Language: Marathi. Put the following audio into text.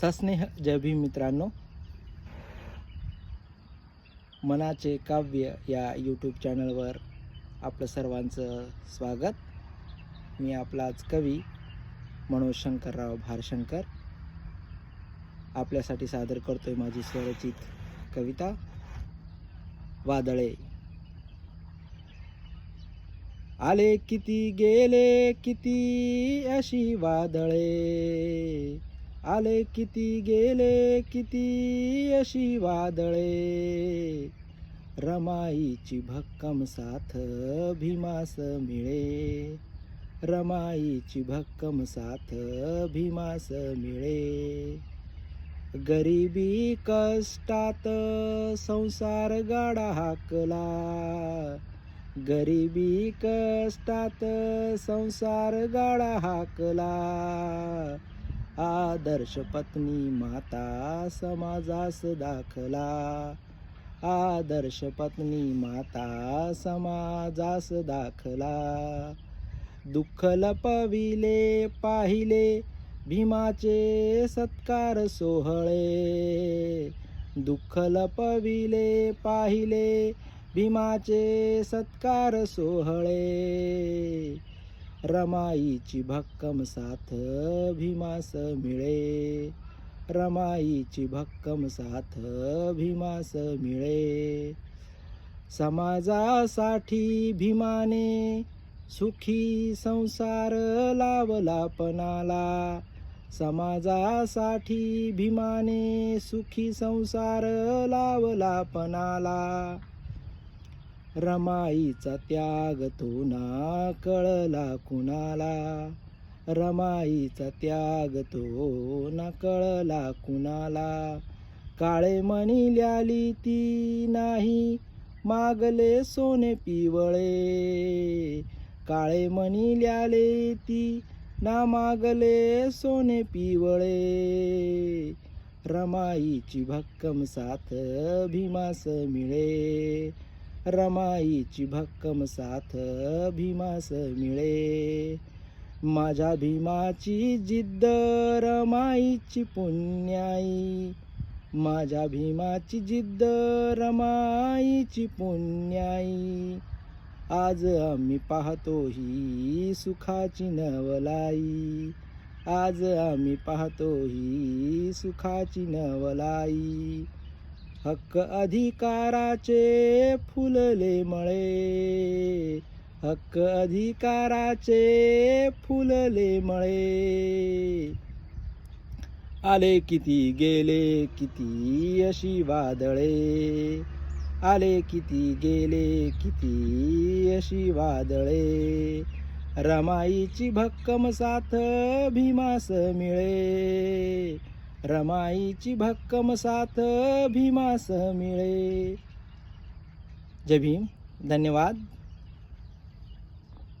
सस्नेह जय भीम मित्रांनो. मनाचे काव्य या यूट्यूब चॅनलवर आपलं सर्वांचं स्वागत. मी आपलाच कवी मनोज शंकरराव भारशंकर. आपल्यासाठी सादर करतोय माझी स्वरचित कविता वादळे. आले किती गेले किती अशी वादळे. आले किती गेले किती अशी वादळे. रमाईची भक्कम साथ भीमास मिळे. रमाईची भक्कम साथ भीमास मिळे. गरिबी कष्टात संसार गाडा हाकला. गरिबी कष्टात संसार गाडा हाकला. आदर्श पत्नी माता समाजास दाखला. आदर्श पत्नी माता समाजास दाखला. दुःख लपविले पाहिले भीमाचे सत्कार सोहळे. दुःख लपविले पाहिले भीमाचे सत्कार सोहळे. रमाईची भक्कम साथ भीमास मिळे. रमाईची भक्कम साथ भीमास मिळे. समाजासाठी भीमाने सुखी संसार लावला पणाला. समाजासाठी भीमाने सुखी संसार लावला पणाला. रमाईचा त्याग तो ना कळला कुणाला? रमाईचा त्याग तो ना कळला कुणाला? काळे मणी ल्याली ती नाही मागले सोने पिवळे. काळे मणी ल्याले ती ना मागले सोने पिवळे. रमाईची भक्कम साथ भीमास मिळे. रमाईची भक्कम साथ भीमास मिळे. माझ्या भीमाची जिद्द रमाईची पुण्याई. माझ्या भीमाची जिद्द रमाईची पुण्याई. आज आम्ही पाहतो ही सुखाची नवलाई. आज आम्ही पाहतो ही सुखाची नवलाई. हक्क अधिकाराचे फुलले मळे. हक्क अधिकाराचे फुलले मळे. आले किती गेले किती अशी वादळे. आले किती गेले किती अशी वादळे. रमाईची भक्कम साथ भीमास मिळे. रमाईची भक्कम साथ भीमास मिळे. जय भीम. धन्यवाद.